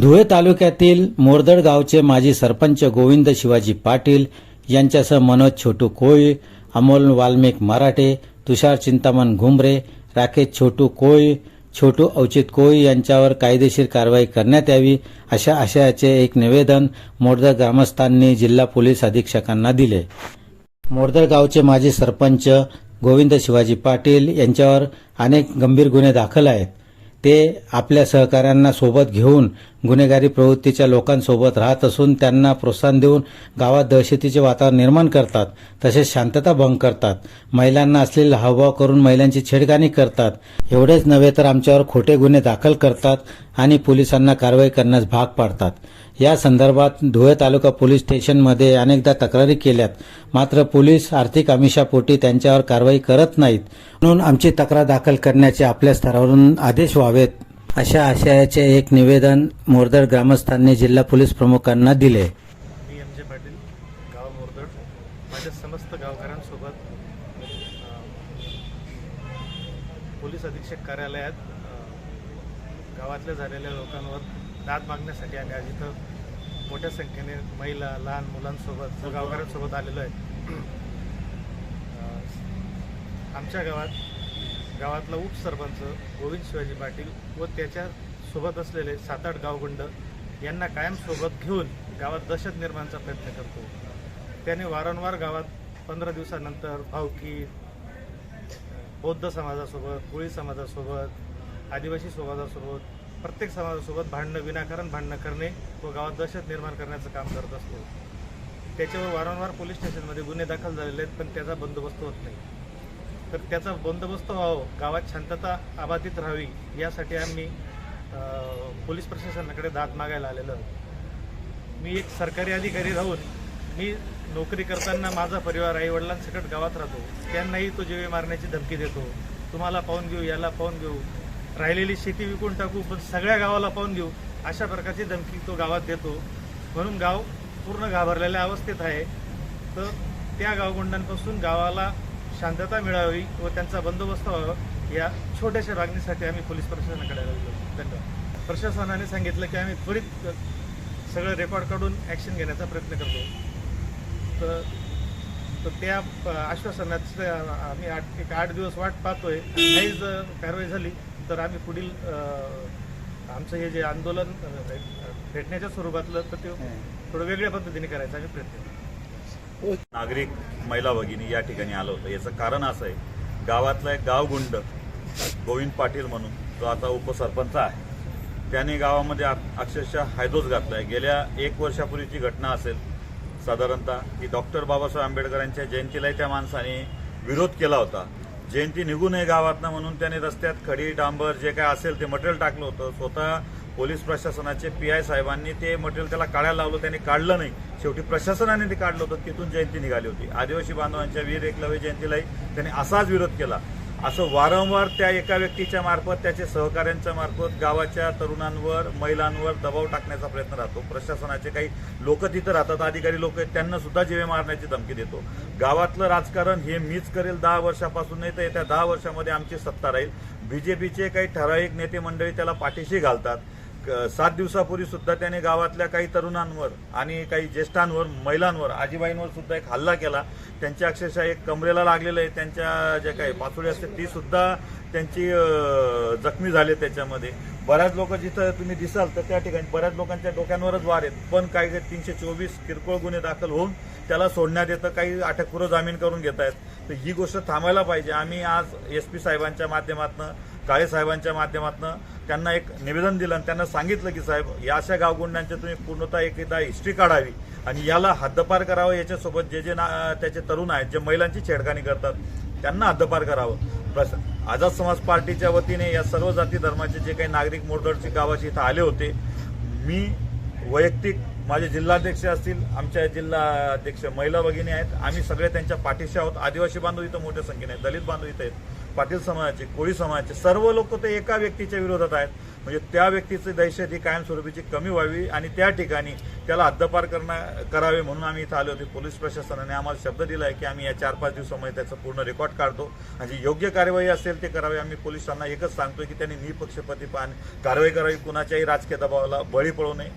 धुळे तालुक्यातील मोरदड गावचे माजी सरपंच गोविंद शिवाजी पाटील यांच्यासह मनोज छोटू कोळी अमोल वाल्मिक मराठे तुषार चिंतामण घुमरे राकेश छोटू कोळी छोटू औचित कोळी यांच्यावर कायदेशीर कारवाई करण्यात यावी अशा आशयाचे एक निवेदन मोरदड ग्रामस्थांनी जिल्हा पोलीस अधीक्षकांना दिले. मोरदळ गावचे माजी सरपंच गोविंद शिवाजी पाटील यांच्यावर अनेक गंभीर गुन्हे दाखल आहेत. ते आपल्या सहकाऱ्यांना सोबत घेऊन गुन्हेगारी प्रवृत्तीच्या लोकांसोबत राहत असून त्यांना प्रोत्साहन देऊन गावात दहशतीचे वातावरण निर्माण करतात तसेच शांतता भंग करतात. महिलांना असलेला हावभाव करून महिलांची छेडखानी करतात. एवढेच नव्हे तर आमच्यावर खोटे गुन्हे दाखल करतात आणि पोलिसांना कारवाई करण्यास भाग पाडतात. या संदर्भात धुळे तालुका पोलीस स्टेशनमध्ये अनेकदा तक्रारी केल्यात. मात्र पोलीस आर्थिक आमिषापोटी त्यांच्यावर कारवाई करत नाहीत. म्हणून आमची तक्रार दाखल करण्याचे आपल्या स्तरावरून आदेश व्हावेत. अशा आशयाचे एक निवेदन मोरदड ग्रामस्थांनी जिल्हा पोलीस प्रमुखांना दिले. मी एम जे पाटील गाव मोरदड माझ्या समस्त गावकऱ्यांसोबत पोलीस अधीक्षक कार्यालयात गावातल्या झालेल्या लोकांवर दाद मागण्यासाठी आम्ही आज इथं मोठ्या संख्येने महिला लहान मुलांसोबत गावकऱ्यांसोबत आलेलो आहे. आमच्या गावात गावातला उपसरपंच गोविंद शिवाजी पाटील व त्याच्या सोबत असलेले सात आठ गावगुंड यांना कायम सोबत घेऊन गावात दहशत निर्माणचा प्रयत्न करतो. त्याने वारंवार गावात पंधरा दिवसानंतर भावकी बौद्ध समाजासोबत कोळी समाजासोबत आदिवासी समाजासोबत प्रत्येक समाजासोबत भांडणं विनाकारण भांडणं करणे व गावात दहशत निर्माण करण्याचं काम करत असतो. त्याच्यावर वारंवार पोलीस स्टेशनमध्ये गुन्हे दाखल झालेले आहेत पण त्याचा बंदोबस्त होत नाही. तर त्याचा बंदोबस्त व्हावं गावात शांतता अबाधित राहावी यासाठी आम्ही पोलीस प्रशासनाकडे दाद मागायला आलेलो मी एक सरकारी अधिकारी राहून मी नोकरी करताना माझा परिवार आईवडिलांसकट गावात राहतो. त्यांनाही तो जीवे मारण्याची धमकी देतो. तुम्हाला पाहून घेऊ याला पाहून घेऊ. राहिलेली शेती विकून टाकू पण सगळ्या गावाला पाहून घेऊ अशा प्रकारची धमकी तो गावात देतो. म्हणून गाव पूर्ण घाबरलेल्या अवस्थेत आहे. तर त्या गावगुंडांपासून गावाला शांतता मिळावी व त्यांचा बंदोबस्त व्हावा या छोट्याशा मागणीसाठी आम्ही पोलीस प्रशासनाकडे आहोत. धन्यवाद. प्रशासनाने सांगितलं की आम्ही त्वरित सगळं रेकॉर्ड काढून ॲक्शन घेण्याचा प्रयत्न करतो. तर तर त्या आश्वासनाचं आम्ही आठ एक आठ दिवस वाट पाहतोय. नाही जर कारवाई झाली तर आम्ही पुढील आमचं हे जे आंदोलन भेटण्याच्या स्वरूपातलं तर ते थोडं वेगळ्या पद्धतीने करायचा आम्ही प्रयत्न नागरिक महिला भगिनी या ठिकाणी आलं होतं. याचं कारण असं आहे गावातला एक गावगुंड गोविंद पाटील म्हणून जो आता उपसरपंच आहे त्याने गावामध्ये अक्षरशः हायदोस घातलाय. गेल्या एक वर्षापूर्वीची घटना असेल साधारणतः की डॉक्टर बाबासाहेब आंबेडकरांच्या जयंतीलाही त्या माणसाने विरोध केला होता. जयंती निघू नये गावातनं म्हणून त्याने रस्त्यात खडी डांबर जे काय असेल ते मटेरियल टाकलं होतं. स्वतः पोलीस प्रशासनाचे पी आय साहेबांनी ते मटेरियल त्याला काढायला लावलं त्याने काढलं नाही. शेवटी प्रशासनाने ते काढलं होतं तिथून जयंती निघाली होती. आदिवासी बांधवांच्या वीर एकलव्य जयंतीलाही त्यांनी असाच विरोध केला. असं वारंवार त्या एका व्यक्तीच्या मार्फत त्याचे सहकाऱ्यांच्या मार्फत गावाच्या तरुणांवर महिलांवर दबाव टाकण्याचा प्रयत्न राहतो. प्रशासनाचे काही लोक तिथं राहतात अधिकारी लोक आहेत त्यांना सुद्धा जीवे मारण्याची धमकी देतो. गावातलं राजकारण हे मीच करेल दहा वर्षापासून नाही तर येत्या दहा वर्षामध्ये आमची सत्ता राहील. बीजेपीचे काही ठराविक नेते मंडळी त्याला पाठीशी घालतात. सात दिवसापूर्वी सुद्धा त्याने गावातल्या काही तरुणांवर आणि काही ज्येष्ठांवर महिलांवर आजीबाईंवर सुद्धा एक हल्ला केला. त्यांच्या अक्षरशः एक कमरेला लागलेलं आहे. त्यांच्या ज्या काही पाचोळी असते ती सुद्धा त्यांची जखमी झाले त्याच्यामध्ये. बऱ्याच लोक जिथं तुम्ही दिसाल तर त्या ठिकाणी बऱ्याच लोकांच्या डोक्यांवरच वार आहेत. पण काही काही तीनशे चोवीस किरकोळ गुन्हे दाखल होऊन त्याला सोडण्यात येतं काही अटकपूर्व जामीन करून घेत आहेत. तर ही गोष्ट थांबायला पाहिजे. आम्ही आज एस पी साहेबांच्या माध्यमातून काळे साहेबांच्या माध्यमातून त्यांना एक निवेदन दिलं आणि त्यांना सांगितलं की साहेब या अशा गावगुंडांच्या तुम्ही पूर्णतः एकदा हिस्ट्री काढावी आणि याला हद्दपार करावं. याच्यासोबत जे जे ना त्याचे तरुण आहेत जे महिलांची छेडखानी करतात त्यांना हद्दपार करावं. प्लस आझाद समाज पार्टीच्या वतीने या सर्व जाती धर्माचे जे काही नागरिक मोरदडची गावाचे इथं आले होते मी वैयक्तिक माझे जिल्हाध्यक्ष असतील आमच्या जिल्हाध्यक्ष महिला भगिनी आहेत. आम्ही सगळे त्यांच्या पाठीशी आहोत. आदिवासी बांधव इथं मोठ्या संख्येने आहेत दलित बांधव इथं आहेत पाटील समाजाचे कोळी समाजाचे सर्व लोक ते एका व्यक्तीच्या विरोधात आहेत. म्हणजे त्या व्यक्तीची दहशत ही कायमस्वरूपीची कमी व्हावी आणि त्या ठिकाणी त्याला हद्दपार करणं करावे म्हणून आम्ही इथं आलो होते. पोलीस प्रशासनाने आम्हाला शब्द दिला आहे की आम्ही या चार पाच दिवसामध्ये त्याचं पूर्ण रेकॉर्ड काढतो. आणि जी योग्य कार्यवाही असेल ते करावे. आम्ही पोलिसांना एकच सांगतोय की त्यांनी निपक्षपाती पाहणे कारवाई करावी. कुणाच्याही राजकीय दबावाला बळी पडू नये.